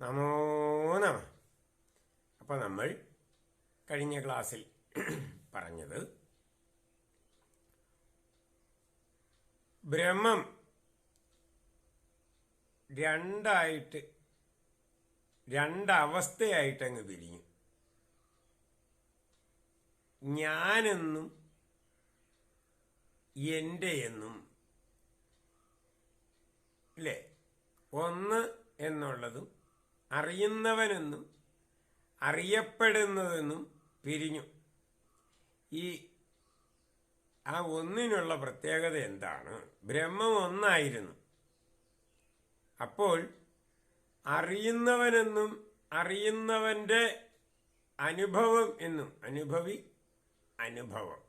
നമോ നമ. അപ്പോൾ നമ്മൾ കഴിഞ്ഞ ക്ലാസ്സിൽ പറഞ്ഞത് ബ്രഹ്മം രണ്ടായിട്ട് രണ്ടവസ്ഥയായിട്ട് അങ്ങ് പിരിഞ്ഞു ഞാനെന്നും എന്റെ എന്നും അല്ലേ ഒന്ന് എന്നുള്ളതും അറിയുന്നവനെന്നും അറിയപ്പെടുന്നതെന്നും പിരിഞ്ഞു. ഈ ആ ഒന്നിനുള്ള പ്രത്യേകത എന്താണ്? ബ്രഹ്മം ഒന്നായിരുന്നു. അപ്പോൾ അറിയുന്നവനെന്നും അറിയുന്നവന്റെ അനുഭവം എന്നും അനുഭവി അനുഭവം.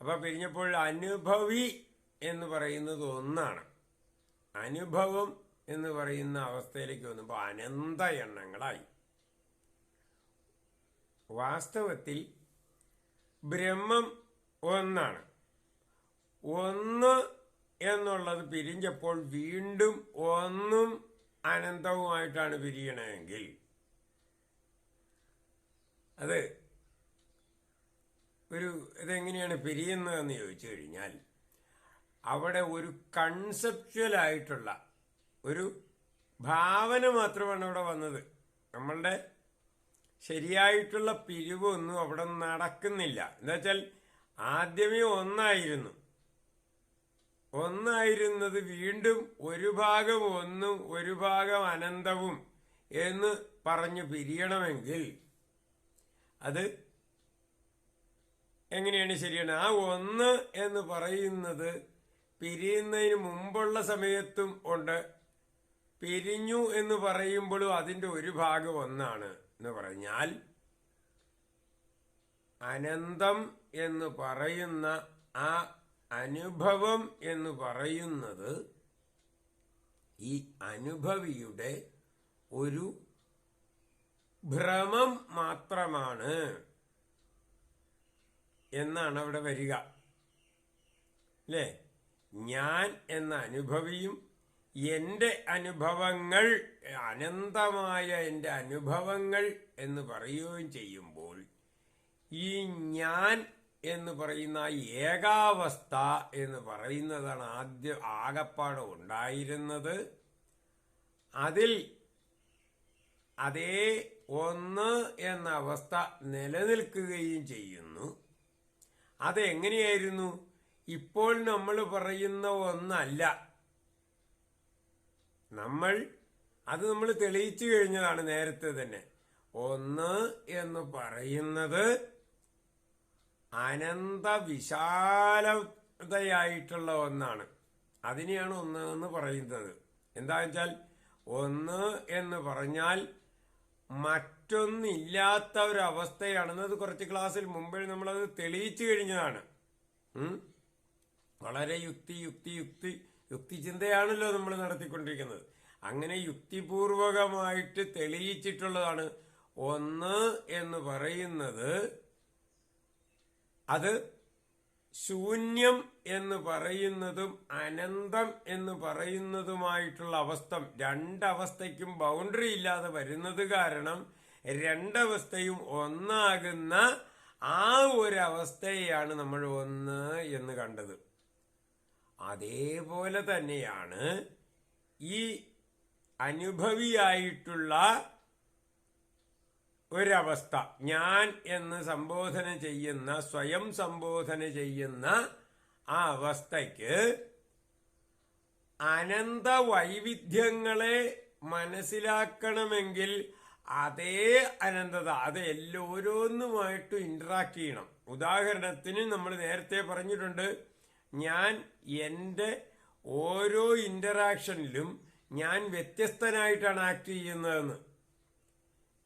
അപ്പോൾ പിരിഞ്ഞപ്പോൾ അനുഭവി എന്ന് പറയുന്നത് ഒന്നാണ്. അനുഭവം എന്ന് പറയുന്ന അവസ്ഥയിലേക്ക് വന്നപ്പോൾ അനന്ത എണ്ണങ്ങളായി. വാസ്തവത്തിൽ ബ്രഹ്മം ഒന്നാണ്. ഒന്ന് എന്നുള്ളത് പിരിഞ്ഞപ്പോൾ വീണ്ടും ഒന്നും അനന്തവുമായിട്ടാണ് പിരിയണമെങ്കിൽ അത് ഒരു ഇതെങ്ങനെയാണ് പിരിയുന്നതെന്ന് ചോദിച്ചു കഴിഞ്ഞാൽ അവിടെ ഒരു കൺസെപ്ച്വൽ ആയിട്ടുള്ള ഒരു ഭാവന മാത്രമാണ് അവിടെ വന്നത്. നമ്മളുടെ ശരിയായിട്ടുള്ള പിരിവൊന്നും അവിടെ നടക്കുന്നില്ല. എന്താ വെച്ചാൽ ആദ്യമേ ഒന്നായിരുന്നു. ഒന്നായിരുന്നത് വീണ്ടും ഒരു ഭാഗം ഒന്നും ഒരു ഭാഗം അനന്തവും എന്ന് പറഞ്ഞു പിരിയണമെങ്കിൽ അത് എങ്ങനെയാണ് ശരിയാണ്? ആ ഒന്ന് എന്ന് പറയുന്നത് പിരിയുന്നതിന് മുമ്പുള്ള സമയത്തും ഉണ്ട്. പിരിഞ്ഞു എന്ന് പറയുമ്പോഴും അതിന്റെ ഒരു ഭാഗം ഒന്നാണ് എന്ന് പറഞ്ഞാൽ അനന്തം എന്ന് പറയുന്ന ആ അനുഭവം എന്ന് പറയുന്നത് ഈ അനുഭവിയുടെ ഒരു ഭ്രമം മാത്രമാണ് എന്നാണ് അവിടെ വരിക. അല്ലേ? ഞാൻ എന്ന അനുഭവിയും എന്റെ അനുഭവങ്ങൾ അനന്തമായ എന്റെ അനുഭവങ്ങൾ എന്ന് പറയുകയും ചെയ്യുമ്പോൾ ഈ ഞാൻ എന്ന് പറയുന്ന ഏകാവസ്ഥ എന്ന് പറയുന്നതാണ് ആദ്യം ആകപ്പാട് ഉണ്ടായിരുന്നത്. അതിൽ അതേ ഒന്ന് എന്ന അവസ്ഥ നിലനിൽക്കുകയും ചെയ്യുന്നു. അതെങ്ങനെയായിരുന്നു? ഇപ്പോൾ നമ്മൾ പറയുന്ന ഒന്നല്ല. നമ്മൾ അത് നമ്മൾ തെളിയിച്ചു കഴിഞ്ഞതാണ് നേരത്തെ തന്നെ. ഒന്ന് എന്ന് പറയുന്നത് അനന്ത വിശാലതയായിട്ടുള്ള ഒന്നാണ്. അതിനെയാണ് ഒന്ന് എന്ന് പറയുന്നത്. എന്താ വെച്ചാൽ ഒന്ന് എന്ന് പറഞ്ഞാൽ മറ്റൊന്നില്ലാത്ത ഒരവസ്ഥയാണെന്നത് കുറച്ച് ക്ലാസ്സിൽ മുമ്പേ നമ്മളത് തെളിയിച്ചു കഴിഞ്ഞതാണ്. വളരെ യുക്തി യുക്തി യുക്തി. യുക്തിചിന്തയാണല്ലോ നമ്മൾ നടത്തിക്കൊണ്ടിരിക്കുന്നത്. അങ്ങനെ യുക്തിപൂർവകമായിട്ട് തെളിയിച്ചിട്ടുള്ളതാണ്. ഒന്ന് എന്ന് പറയുന്നത് അത് ശൂന്യം എന്ന് പറയുന്നതും അനന്തം എന്ന് പറയുന്നതുമായിട്ടുള്ള അവസ്ഥ. രണ്ടവസ്ഥയ്ക്കും ബൗണ്ടറി ഇല്ലാതെ വരുന്നത് കാരണം രണ്ടവസ്ഥയും ഒന്നാകുന്ന ആ ഒരു അവസ്ഥയാണ് നമ്മൾ ഒന്ന് എന്ന് കണ്ടത്. അതേപോലെ തന്നെയാണ് ഈ അനുഭവിയായിട്ടുള്ള ഒരവസ്ഥ. ഞാൻ എന്ന് സംബോധന ചെയ്യുന്ന സ്വയം സംബോധന ചെയ്യുന്ന ആ അവസ്ഥയ്ക്ക് അനന്ത വൈവിധ്യങ്ങളെ മനസ്സിലാക്കണമെങ്കിൽ അതേ അനന്തത അത് എല്ലോരോന്നുമായിട്ടും ഇന്ററാക്ട് ചെയ്യണം. ഉദാഹരണത്തിന് നമ്മൾ നേരത്തെ പറഞ്ഞിട്ടുണ്ട് ഞാൻ എന്റെ ഓരോ ഇന്ററാക്ഷനിലും ഞാൻ വ്യത്യസ്തനായിട്ടാണ് ആക്ട് ചെയ്യുന്നതെന്ന്.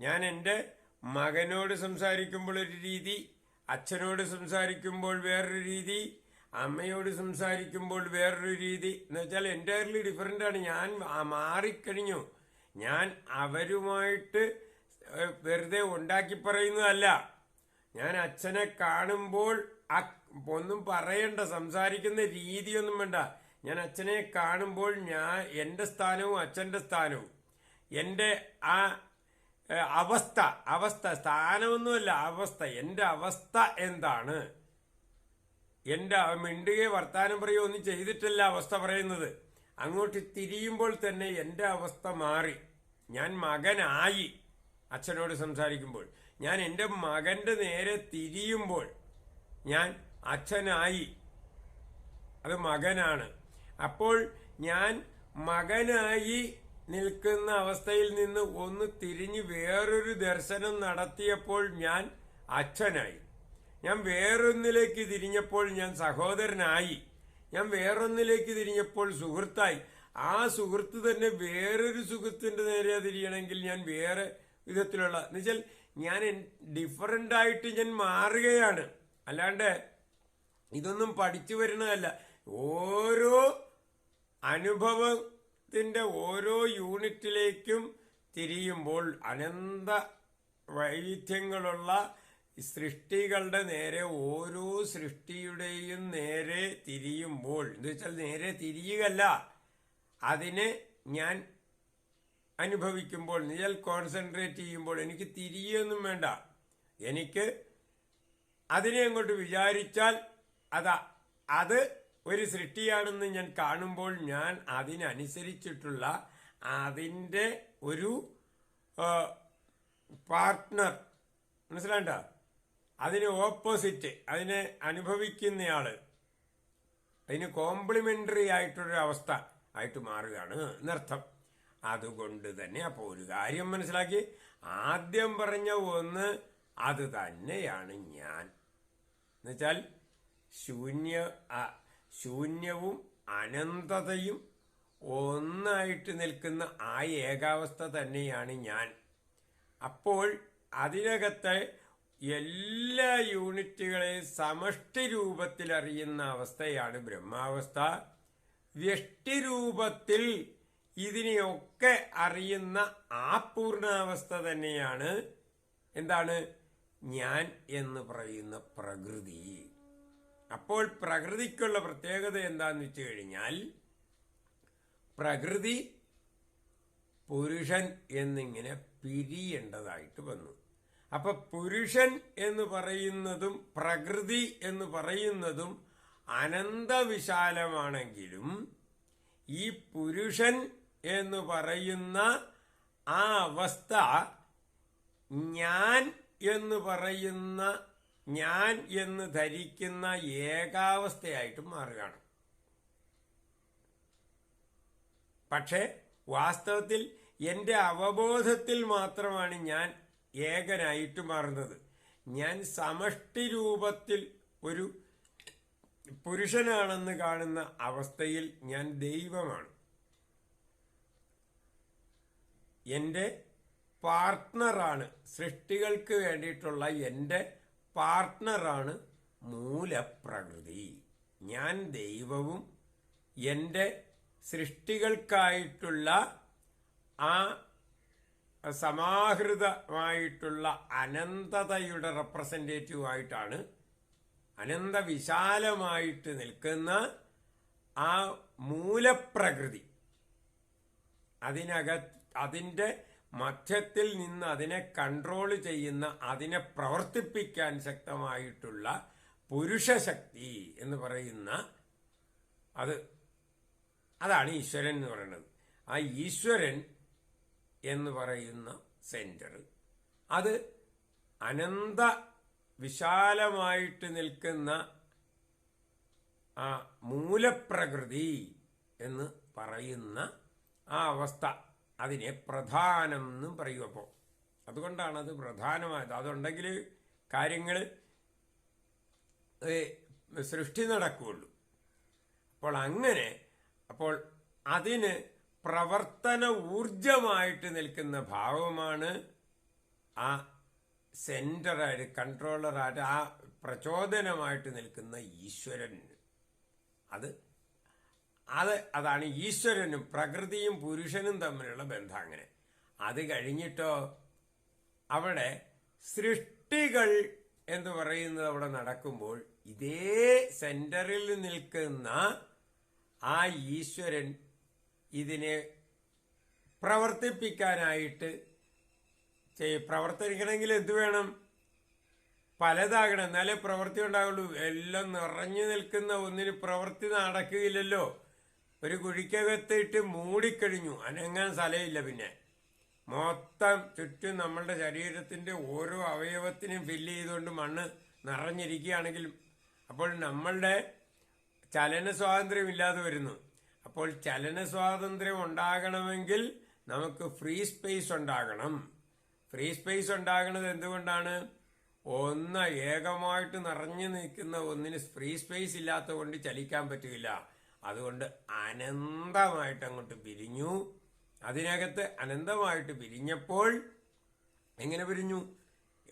ഞാൻ എന്റെ മകനോട് സംസാരിക്കുമ്പോൾ ഒരു രീതി അച്ഛനോട് സംസാരിക്കുമ്പോൾ വേറൊരു രീതി അമ്മയോട് സംസാരിക്കുമ്പോൾ വേറൊരു രീതി. എന്ന് വെച്ചാൽ ഡിഫറെന്റ് ആണ്. ഞാൻ മാറിക്കഴിഞ്ഞു. ഞാൻ അവരുമായിട്ട് വെറുതെ ഉണ്ടാക്കി പറയുന്നതല്ല. ഞാൻ അച്ഛനെ കാണുമ്പോൾ ആ ഒന്നും പറയണ്ട സംസാരിക്കുന്ന രീതിയൊന്നും വേണ്ട. ഞാൻ അച്ഛനെ കാണുമ്പോൾ ഞാൻ എന്റെ സ്ഥാനവും അച്ഛന്റെ സ്ഥാനവും. എന്റെ ആ അവസ്ഥ അവസ്ഥ സ്ഥാനമൊന്നുമല്ല അവസ്ഥ. എന്റെ അവസ്ഥ എന്താണ്? എന്റെ മിണ്ടുകയോ വർത്താനം പറയുകയോ ഒന്നും ചെയ്തിട്ടല്ല അവസ്ഥ പറയുന്നത്. അങ്ങോട്ട് തിരിയുമ്പോൾ തന്നെ എന്റെ അവസ്ഥ മാറി. ഞാൻ മകനായി അച്ഛനോട് സംസാരിക്കുമ്പോൾ. ഞാൻ എന്റെ മകന്റെ നേരെ തിരിയുമ്പോൾ ഞാൻ അച്ഛനായി. അത് മകനാണ്. അപ്പോൾ ഞാൻ മകനായി നിൽക്കുന്ന അവസ്ഥയിൽ നിന്ന് ഒന്ന് തിരിഞ്ഞ് വേറൊരു ദർശനം നടത്തിയപ്പോൾ ഞാൻ അച്ഛനായി. ഞാൻ വേറൊന്നിലേക്ക് തിരിഞ്ഞപ്പോൾ ഞാൻ സഹോദരനായി. ഞാൻ വേറൊന്നിലേക്ക് തിരിഞ്ഞപ്പോൾ സുഹൃത്തായി. ആ സുഹൃത്ത് തന്നെ വേറൊരു സുഹൃത്തിന്റെ നേരെ തിരിയണമെങ്കിൽ ഞാൻ വേറെ വിധത്തിലുള്ള എന്നുവെച്ചാൽ ഞാൻ ഡിഫറന്റ് ആയിട്ട് ഞാൻ മാറുകയാണ്. അല്ലാണ്ട് ഇതൊന്നും പഠിച്ചു വരുന്നതല്ല. ഓരോ അനുഭവത്തിന്റെ ഓരോ യൂണിറ്റിലേക്കും തിരിയുമ്പോൾ അനന്ത വൈവിധ്യങ്ങളുള്ള സൃഷ്ടികളുടെ നേരെ ഓരോ സൃഷ്ടിയുടെയും നേരെ തിരിയുമ്പോൾ എന്ന് വെച്ചാൽ നേരെ തിരിയുകയല്ല അതിനെ ഞാൻ അനുഭവിക്കുമ്പോൾ നിയൽ കോൺസെൻട്രേറ്റ് ചെയ്യുമ്പോൾ എനിക്ക് തിരിയൊന്നും വേണ്ട. എനിക്ക് അതിനെ അങ്ങോട്ട് വിചാരിച്ചാൽ അതാ അത് ഒരു സൃഷ്ടിയാണെന്ന് ഞാൻ കാണുമ്പോൾ ഞാൻ അതിനനുസരിച്ചിട്ടുള്ള അതിന്റെ ഒരു പാർട്ട്ണർ മനസ്സിലാണ്ട അതിന് ഓപ്പോസിറ്റ് അതിനെ അനുഭവിക്കുന്നയാൾ അതിന് കോംപ്ലിമെന്ററി ആയിട്ടൊരു അവസ്ഥ ആയിട്ട് മാറുകയാണ് എന്നർത്ഥം. അതുകൊണ്ട് തന്നെ അപ്പോൾ ഒരു കാര്യം മനസ്സിലാക്കി. ആദ്യം പറഞ്ഞ ഒന്ന് അത് തന്നെയാണ് ഞാൻ. എന്നുവെച്ചാൽ ശൂന്യ ശൂന്യവും അനന്തതയും ഒന്നായിട്ട് നിൽക്കുന്ന ആ ഏകാവസ്ഥ തന്നെയാണ് ഞാൻ. അപ്പോൾ അതിനകത്തെ എല്ലാ യൂണിറ്റുകളെയും സമഷ്ടി രൂപത്തിൽ അറിയുന്ന അവസ്ഥയാണ് ബ്രഹ്മാവസ്ഥ. വ്യഷ്ടിരൂപത്തിൽ ഇതിനെയൊക്കെ അറിയുന്ന ആ പൂർണാവസ്ഥ തന്നെയാണ്. എന്താണ്? ഞാൻ എന്ന് പറയുന്ന പ്രകൃതി. അപ്പോൾ പ്രകൃതിക്കുള്ള പ്രത്യേകത എന്താന്ന് വെച്ച് കഴിഞ്ഞാൽ പ്രകൃതി പുരുഷൻ എന്നിങ്ങനെ പിരിയേണ്ടതായിട്ട് വന്നു. അപ്പൊ പുരുഷൻ എന്ന് പറയുന്നതും പ്രകൃതി എന്ന് പറയുന്നതും അനന്തവിശാലമാണെങ്കിലും ഈ പുരുഷൻ എന്ന് പറയുന്ന ആ അവസ്ഥ ഞാൻ എന്ന് പറയുന്ന ഞാൻ എന്ന് ധരിക്കുന്ന ഏകാവസ്ഥയായിട്ട് മാറുകയാണ്. പക്ഷേ വാസ്തവത്തിൽ എന്റെ അവബോധത്തിൽ മാത്രമാണ് ഞാൻ ഏകനായിട്ട് മാറുന്നത്. ഞാൻ സമഷ്ടി രൂപത്തിൽ ഒരു പുരുഷനാണെന്ന് കാണുന്ന അവസ്ഥയിൽ ഞാൻ ദൈവമാണ്. എന്റെ പാർട്ട്ണറാണ് സൃഷ്ടികൾക്ക് വേണ്ടിയിട്ടുള്ള എന്റെ പാർട്ട്ണറാണ് മൂലപ്രകൃതി. ഞാൻ ദൈവവും എന്റെ സൃഷ്ടികൾക്കായിട്ടുള്ള ആ സമാഹൃതമായിട്ടുള്ള അനന്തതയുടെ റെപ്രസെന്റേറ്റീവായിട്ടാണ് അനന്ത വിശാലമായിട്ട് നിൽക്കുന്ന ആ മൂലപ്രകൃതി. അതിനകത്ത് അതിന്റെ മധ്യത്തിൽ നിന്ന് അതിനെ കൺട്രോൾ ചെയ്യുന്ന അതിനെ പ്രവർത്തിപ്പിക്കാൻ ശക്തമായിട്ടുള്ള പുരുഷശക്തി എന്ന് പറയുന്ന അത് അതാണ് ഈശ്വരൻ എന്ന് പറയുന്നത്. ആ ഈശ്വരൻ എന്ന് പറയുന്ന സെന്റർ അത് അനന്ത വിശാലമായിട്ട് നിൽക്കുന്ന ആ മൂലപ്രകൃതി എന്ന് പറയുന്ന ആ അവസ്ഥ. അതിനെ പ്രധാനം എന്നും പറയും അപ്പോൾ അതുകൊണ്ടാണ് അത് പ്രധാനമായത് അതുണ്ടെങ്കിൽ കാര്യങ്ങൾ സൃഷ്ടി നടക്കുകയുള്ളൂ അപ്പോൾ അങ്ങനെ അപ്പോൾ അതിന് പ്രവർത്തന ഊർജമായിട്ട് നിൽക്കുന്ന ഭാവമാണ് ആ സെന്ററായിട്ട് കൺട്രോളറായിട്ട് ആ പ്രചോദനമായിട്ട് നിൽക്കുന്ന ഈശ്വരൻ. അത് അത് അതാണ് ഈശ്വരനും പ്രകൃതിയും പുരുഷനും തമ്മിലുള്ള ബന്ധം അങ്ങനെ. അത് കഴിഞ്ഞിട്ടോ അവിടെ സൃഷ്ടികൾ എന്ന് പറയുന്നത് അവിടെ നടക്കുമ്പോൾ ഇതേ സെന്ററിൽ നിൽക്കുന്ന ആ ഈശ്വരൻ ഇതിനെ പ്രവർത്തിപ്പിക്കാനായിട്ട് പ്രവർത്തിക്കണമെങ്കിൽ എന്ത് വേണം? പലതാകണം. എന്നാലേ പ്രവൃത്തി ഉണ്ടാവുള്ളൂ. എല്ലാം നിറഞ്ഞു നിൽക്കുന്ന ഒന്നിന് പ്രവൃത്തി നടക്കുകയില്ലല്ലോ. ഒരു കുഴിക്കകത്തിട്ട് മൂടിക്കഴിഞ്ഞു. അനങ്ങാൻ സ്ഥലമില്ല പിന്നെ. മൊത്തം ചുറ്റും നമ്മളുടെ ശരീരത്തിന്റെ ഓരോ അവയവത്തിനും ഫില്ല് ചെയ്തുകൊണ്ട് മണ്ണ് നിറഞ്ഞിരിക്കുകയാണെങ്കിലും അപ്പോൾ നമ്മളുടെ ചലന സ്വാതന്ത്ര്യം ഇല്ലാതെ വരുന്നു. അപ്പോൾ ചലന സ്വാതന്ത്ര്യം ഉണ്ടാകണമെങ്കിൽ നമുക്ക് ഫ്രീ സ്പേസ് ഉണ്ടാകണം. ഫ്രീ സ്പേസ് ഉണ്ടാകുന്നത് എന്തുകൊണ്ടാണ്? ഒന്ന് ഏകമായിട്ട് നിറഞ്ഞു നിൽക്കുന്ന ഒന്നിന് ഫ്രീ സ്പേസ് ഇല്ലാത്തതുകൊണ്ട് ചലിക്കാൻ പറ്റില്ല. അതുകൊണ്ട് അനന്തമായിട്ട് അങ്ങോട്ട് പിരിഞ്ഞു. അതിനകത്ത് അനന്തമായിട്ട് പിരിഞ്ഞപ്പോൾ എങ്ങനെ പിരിഞ്ഞു?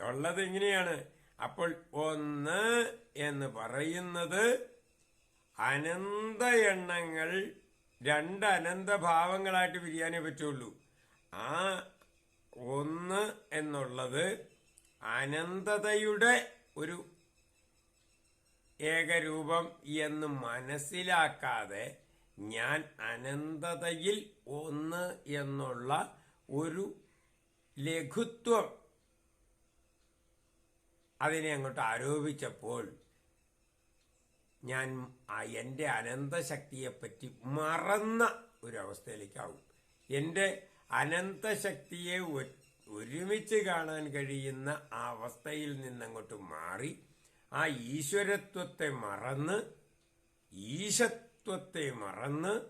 ഉള്ളത് എങ്ങനെയാണ്? അപ്പോൾ ഒന്ന് എന്ന് പറയുന്നത് അനന്ത എണ്ണങ്ങൾ രണ്ട് അനന്ത ഭാവങ്ങളായിട്ട് പിരിയാനേ പറ്റുള്ളൂ. ആ ഒന്ന് എന്നുള്ളത് അനന്തതയുടെ ഒരു ഏകരൂപം എന്ന് മനസ്സിലാക്കാതെ ഞാൻ അനന്തതയിൽ ഒന്ന് എന്നുള്ള ഒരു ലഘുത്വം അതിനെ അങ്ങോട്ട് ആരോപിച്ചപ്പോൾ ഞാൻ എന്റെ അനന്തശക്തിയെപ്പറ്റി മറന്ന ഒരു അവസ്ഥയിലേക്കാവും എന്റെ അനന്തശക്തിയെ ഒരുമിച്ച് കാണാൻ കഴിയുന്ന ആ അവസ്ഥയിൽ നിന്നങ്ങോട്ട് മാറി ആ ഈശ്വരത്വത്തെ മറന്ന് ഈശത്വത്തെ മറന്ന്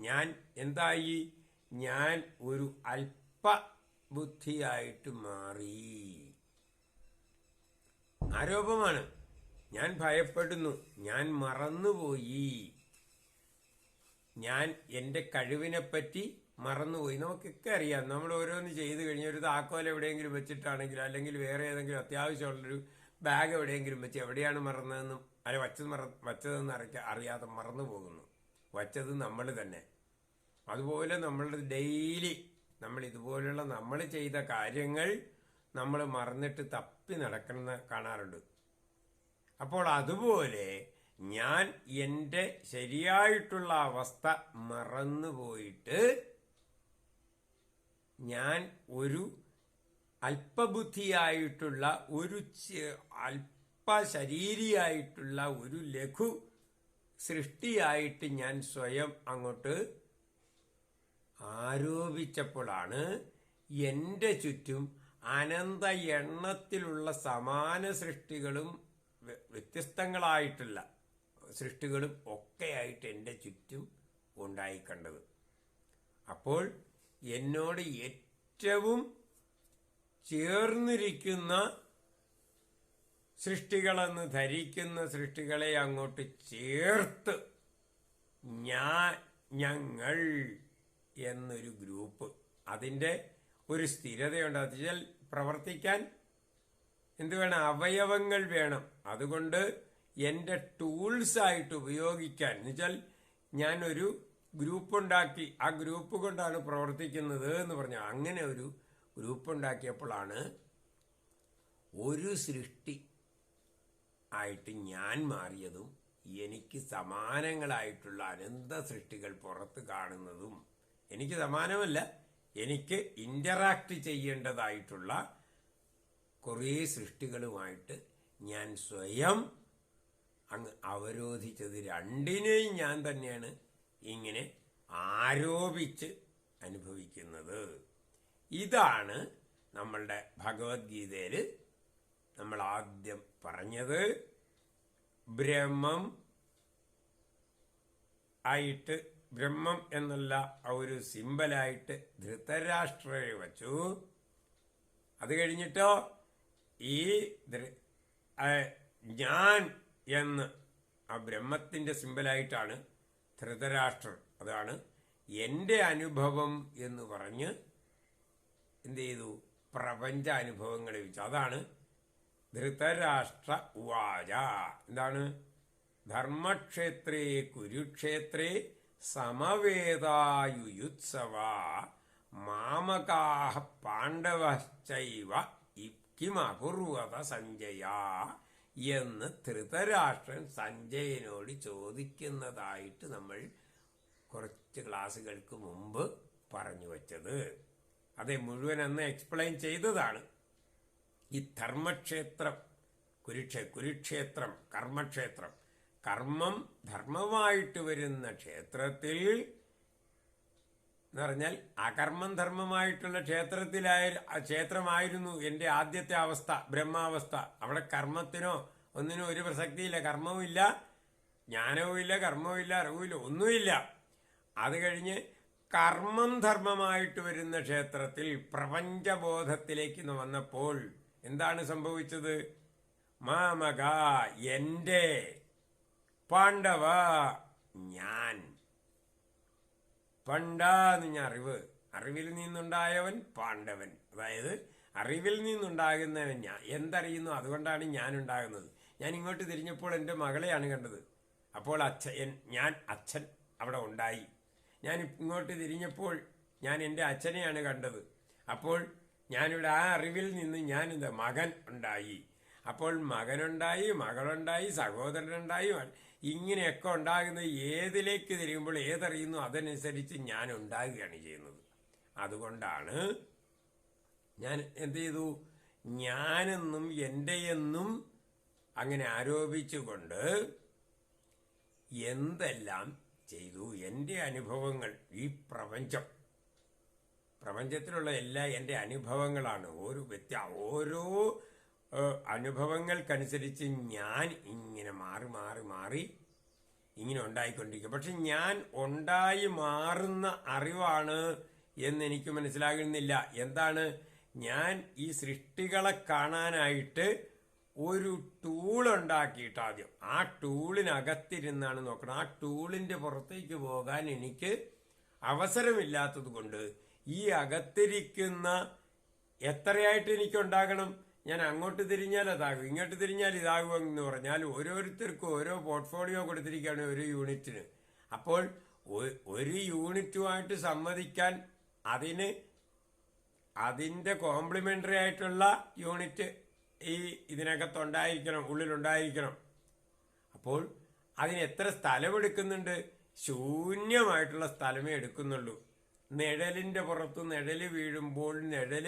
ഞാൻ എന്തായി? ഞാൻ ഒരു അല്പ ബുദ്ധിയായിട്ട് മാറി. ആരോപമാണ്. ഞാൻ ഭയപ്പെടുന്നു. ഞാൻ മറന്നുപോയി. ഞാൻ എന്റെ കഴിവിനെപ്പറ്റി മറന്നുപോയി. നമുക്കൊക്കെ അറിയാം. നമ്മൾ ഓരോന്ന് ചെയ്തു കഴിഞ്ഞാൽ ഒരു താക്കോൽ എവിടെയെങ്കിലും വെച്ചിട്ടാണെങ്കിലും അല്ലെങ്കിൽ വേറെ ഏതെങ്കിലും അത്യാവശ്യമുള്ളൊരു ബാഗ് എവിടെയെങ്കിലും വെച്ച് എവിടെയാണ് മറന്നതെന്നും അല്ലെ വച്ചത് മറ വച്ചതെന്ന് അറിയ അറിയാതെ മറന്നു പോകുന്നു. വച്ചത് നമ്മൾ തന്നെ. അതുപോലെ നമ്മളുടെ ഡെയിലി നമ്മൾ ഇതുപോലെയുള്ള നമ്മൾ ചെയ്ത കാര്യങ്ങൾ നമ്മൾ മറന്നിട്ട് തപ്പി നടക്കുന്ന കാണാറുണ്ട്. അപ്പോൾ അതുപോലെ ഞാൻ എന്റെ ശരിയായിട്ടുള്ള അവസ്ഥ മറന്നുപോയിട്ട് ഞാൻ ഒരു അല്പബുദ്ധിയായിട്ടുള്ള ഒരു അല്പശരീരിയായിട്ടുള്ള ഒരു ലഘു സൃഷ്ടിയായിട്ട് ഞാൻ സ്വയം അങ്ങോട്ട് ആരോപിച്ചപ്പോഴാണ് എന്റെ ചുറ്റും അനന്ത എണ്ണത്തിലുള്ള സമാന സൃഷ്ടികളും വ്യ- വ്യത്യസ്തങ്ങളായിട്ടുള്ള സൃഷ്ടികളും ഒക്കെയായിട്ട് എന്റെ ചുറ്റും ഉണ്ടായിക്കണ്ടത്. അപ്പോൾ എന്നോട് ഏറ്റവും ചേർന്നിരിക്കുന്ന സൃഷ്ടികളെന്ന് ധരിക്കുന്ന സൃഷ്ടികളെ അങ്ങോട്ട് ചേർത്ത് ഞാൻ ഞങ്ങൾ എന്നൊരു ഗ്രൂപ്പ്. അതിന്റെ ഒരു സ്ഥിരതയുണ്ട്. അത് വെച്ചാൽ പ്രവർത്തിക്കാൻ എന്ത് വേണം? അവയവങ്ങൾ വേണം. അതുകൊണ്ട് എന്റെ ടൂൾസ് ആയിട്ട് ഉപയോഗിക്കാൻ. എന്നുവെച്ചാൽ ഞാനൊരു ഗ്രൂപ്പ് ഉണ്ടാക്കി ആ ഗ്രൂപ്പ് കൊണ്ടാണ് പ്രവർത്തിക്കുന്നത് എന്ന് പറഞ്ഞു. അങ്ങനെ ഒരു ഗ്രൂപ്പ് ഉണ്ടാക്കിയപ്പോഴാണ് ഒരു സൃഷ്ടി ആയിട്ട് ഞാൻ മാറിയതും എനിക്ക് സമാനങ്ങളായിട്ടുള്ള അനന്ത സൃഷ്ടികൾ പുറത്ത് കാണുന്നതും എനിക്ക് സമാനമല്ല എനിക്ക് ഇന്ററാക്ട് ചെയ്യേണ്ടതായിട്ടുള്ള കുറേ സൃഷ്ടികളുമായിട്ട് ഞാൻ സ്വയം അങ്ങ് അവരോധിച്ചത് രണ്ടിനെയും ഞാൻ തന്നെയാണ് ഇങ്ങനെ ആരോപിച്ച് അനുഭവിക്കുന്നത്. ഇതാണ് നമ്മളുടെ ഭഗവത്ഗീതയിൽ നമ്മൾ ആദ്യം പറഞ്ഞത്. ബ്രഹ്മം ആയിട്ട് ബ്രഹ്മം എന്നുള്ള ആ ഒരു സിമ്പലായിട്ട് ധൃതരാഷ്ട്രയെ വച്ചു. അത് കഴിഞ്ഞിട്ടോ ഈ ഞാൻ എന്ന് ആ ബ്രഹ്മത്തിന്റെ സിമ്പലായിട്ടാണ് ധൃതരാഷ്ട്രർ. അതാണ് എന്റെ അനുഭവം എന്ന് പറഞ്ഞ് എന്ത് ചെയ്തു പ്രപഞ്ച അനുഭവങ്ങളെ വെച്ചു. അതാണ് ധൃതരാഷ്ട്ര ഉവാച എന്താണ്? ധർമ്മക്ഷേത്രേ കുരുക്ഷേത്രേ സമവേദായുയുത്സവ മാമകാഹ പാണ്ഡവശ്ചൈവ കിമകുർവത സഞ്ജയ എന്ന് ധൃതരാഷ്ട്രൻ സഞ്ജയനോട് ചോദിക്കുന്നതായിട്ട് നമ്മൾ കുറച്ച് ക്ലാസ്സുകൾക്ക് മുമ്പ് പറഞ്ഞു വച്ചത്. അതെ മുഴുവൻ അന്ന് എക്സ്പ്ലെയിൻ ചെയ്തതാണ്. ഈ ധർമ്മക്ഷേത്രം കുരുക്ഷേ കുരുക്ഷേത്രം കർമ്മക്ഷേത്രം കർമ്മം ധർമ്മമായിട്ട് വരുന്ന ക്ഷേത്രത്തിൽ എന്ന് പറഞ്ഞാൽ അകർമ്മം ധർമ്മമായിട്ടുള്ള ക്ഷേത്രത്തിലായ ക്ഷേത്രമായിരുന്നു എന്റെ ആദ്യത്തെ അവസ്ഥ ബ്രഹ്മാവസ്ഥ. അവിടെ കർമ്മത്തിനോ ഒന്നിനും ഒരു പ്രസക്തിയില്ല കർമ്മവുമില്ല ജ്ഞാനവുമില്ല കർമ്മവുമില്ല അറിവുമില്ല ഒന്നുമില്ല. അത് കഴിഞ്ഞ് കർമ്മം ധർമ്മമായിട്ട് വരുന്ന ക്ഷേത്രത്തിൽ പ്രപഞ്ചബോധത്തിലേക്ക് വന്നപ്പോൾ എന്താണ് സംഭവിച്ചത്? മാമക എന്റെ പാണ്ഡവ ഞാൻ. പണ്ടാന്ന് ഞാൻ അറിവ്. അറിവിൽ നിന്നുണ്ടായവൻ പാണ്ഡവൻ. അതായത് അറിവിൽ നിന്നുണ്ടാകുന്നവൻ ഞാൻ. എന്തറിയുന്നു? അതുകൊണ്ടാണ് ഞാൻ ഉണ്ടാകുന്നത് ഞാൻ ഇങ്ങോട്ട് തിരിഞ്ഞപ്പോൾ എന്റെ മകളെയാണ് കണ്ടത്. അപ്പോൾ അച്ഛൻ ഞാൻ അച്ഛൻ അവിടെ ഉണ്ടായി. ഞാൻ ഇങ്ങോട്ട് തിരിഞ്ഞപ്പോൾ ഞാൻ എന്റെ അച്ഛനെയാണ് കണ്ടത്. അപ്പോൾ ഞാനിവിടെ ആ അറിവിൽ നിന്ന് ഞാൻ ഇത് മകൻ ഉണ്ടായി. അപ്പോൾ മകനുണ്ടായി മകളുണ്ടായി സഹോദരനുണ്ടായി ഇങ്ങനെയൊക്കെ ഉണ്ടാകുന്നത് ഏതിലേക്ക് തിരിയുമ്പോൾ ഏതറിയുന്നു അതനുസരിച്ച് ഞാൻ ഉണ്ടാകുകയാണ് ചെയ്യുന്നത്. അതുകൊണ്ടാണ് ഞാൻ എന്ത് ചെയ്തു? ഞാനെന്നും എന്റെയെന്നും അങ്ങനെ ആരോപിച്ചുകൊണ്ട് എന്തെല്ലാം ചെയ്തു. എന്റെ അനുഭവങ്ങൾ ഈ പ്രപഞ്ചം. പ്രപഞ്ചത്തിലുള്ള എല്ലാ എന്റെ അനുഭവങ്ങളാണ്. ഓരോ വ്യത്യ ഓരോ അനുഭവങ്ങൾക്കനുസരിച്ച് ഞാൻ ഇങ്ങനെ മാറി മാറി മാറി ഇങ്ങനെ ഉണ്ടായിക്കൊണ്ടിരിക്കുക പക്ഷെ ഞാൻ ഉണ്ടായി മാറുന്ന അറിവാണ് എന്ന് എനിക്ക് മനസ്സിലാകുന്നില്ല. എന്താണ്? ഞാൻ ഈ സൃഷ്ടികളെ കാണാനായിട്ട് ഒരു ടൂൾ ഉണ്ടാക്കിയിട്ട് ആദ്യം. ആ ടൂളിനകത്തിരുന്നാണ് നോക്കണം. ആ ടൂളിന്റെ പുറത്തേക്ക് പോകാൻ എനിക്ക് അവസരമില്ലാത്തത് കൊണ്ട് ഈ അകത്തിരിക്കുന്ന എത്രയായിട്ട് എനിക്ക് ഉണ്ടാകണം? ഞാൻ അങ്ങോട്ട് തിരിഞ്ഞാൽ അതാകും ഇങ്ങോട്ട് തിരിഞ്ഞാൽ ഇതാകും എന്ന് പറഞ്ഞാൽ ഓരോരുത്തർക്കും ഓരോ പോർട്ട്ഫോളിയോ കൊടുത്തിരിക്കുകയാണ് ഒരു യൂണിറ്റിന്. അപ്പോൾ ഒരു യൂണിറ്റുമായിട്ട് സമ്മതിക്കാൻ അതിന് അതിന്റെ കോംപ്ലിമെന്ററി ആയിട്ടുള്ള യൂണിറ്റ് ഈ ഇതിനകത്തുണ്ടായിരിക്കണം ഉള്ളിലുണ്ടായിരിക്കണം. അപ്പോൾ അതിന് എത്ര സ്ഥലമെടുക്കുന്നുണ്ട്? ശൂന്യമായിട്ടുള്ള സ്ഥലമേ എടുക്കുന്നുള്ളൂ. നിഴലിന്റെ പുറത്ത് നിഴൽ വീഴുമ്പോൾ നിഴൽ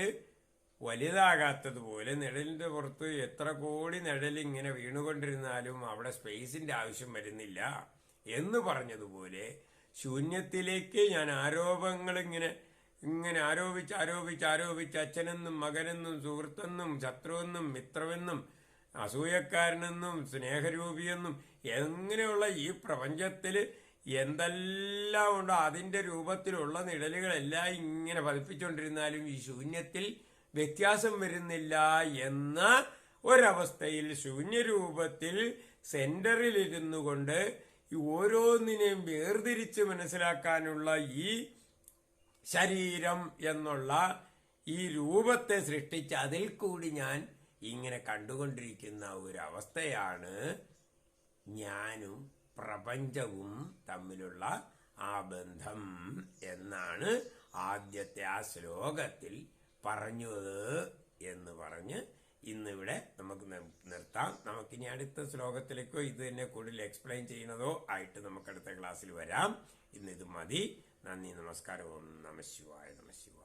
വലുതാകാത്തതുപോലെ നിഴലിന്റെ പുറത്ത് എത്ര കോടി നിഴൽ ഇങ്ങനെ വീണുകൊണ്ടിരുന്നാലും അവിടെ സ്പേസിന്റെ ആവശ്യം വരുന്നില്ല എന്ന് പറഞ്ഞതുപോലെ ശൂന്യത്തിലേക്ക് ഞാൻ ആരോപങ്ങൾ ഇങ്ങനെ ഇങ്ങനെ ആരോപിച്ച് ആരോപിച്ച് ആരോപിച്ച് അച്ഛനെന്നും മകനെന്നും സുഹൃത്തെന്നും ശത്രുവെന്നും മിത്രമെന്നും അസൂയക്കാരനെന്നും സ്നേഹരൂപിയെന്നും എങ്ങനെയുള്ള ഈ പ്രപഞ്ചത്തിൽ എന്തെല്ലാം ഉണ്ടോ അതിന്റെ രൂപത്തിലുള്ള നിഴലുകളെല്ലാം ഇങ്ങനെ പതിപ്പിച്ചുകൊണ്ടിരുന്നാലും ഈ ശൂന്യത്തിൽ വ്യത്യാസം വരുന്നില്ല എന്ന ഒരവസ്ഥയിൽ ശൂന്യരൂപത്തിൽ സെന്ററിൽ ഇരുന്നു കൊണ്ട് ഓരോന്നിനെയും വേർതിരിച്ച് മനസ്സിലാക്കാനുള്ള ഈ ശരീരം എന്നുള്ള ഈ രൂപത്തെ സൃഷ്ടിച്ച് അതിൽ കൂടി ഞാൻ ഇങ്ങനെ കണ്ടുകൊണ്ടിരിക്കുന്ന ഒരവസ്ഥയാണ് ഞാനും പ്രപഞ്ചവും തമ്മിലുള്ള ആ ബന്ധം എന്നാണ് ആദ്യത്തെ ആ ശ്ലോകത്തിൽ പറഞ്ഞത് എന്ന് പറഞ്ഞ് ഇന്നിവിടെ നമുക്ക് നിർത്താം നിർത്താം. നമുക്കിനി അടുത്ത ശ്ലോകത്തിലേക്കോ ഇത് തന്നെ കൂടുതൽ എക്സ്പ്ലെയിൻ ചെയ്യുന്നതോ ആയിട്ട് നമുക്ക് അടുത്ത ക്ലാസ്സിൽ വരാം. ഇന്ന് ഇത് മതി. നന്ദി നമസ്കാരം ഓം നമ ശിവായ നമ ശിവായ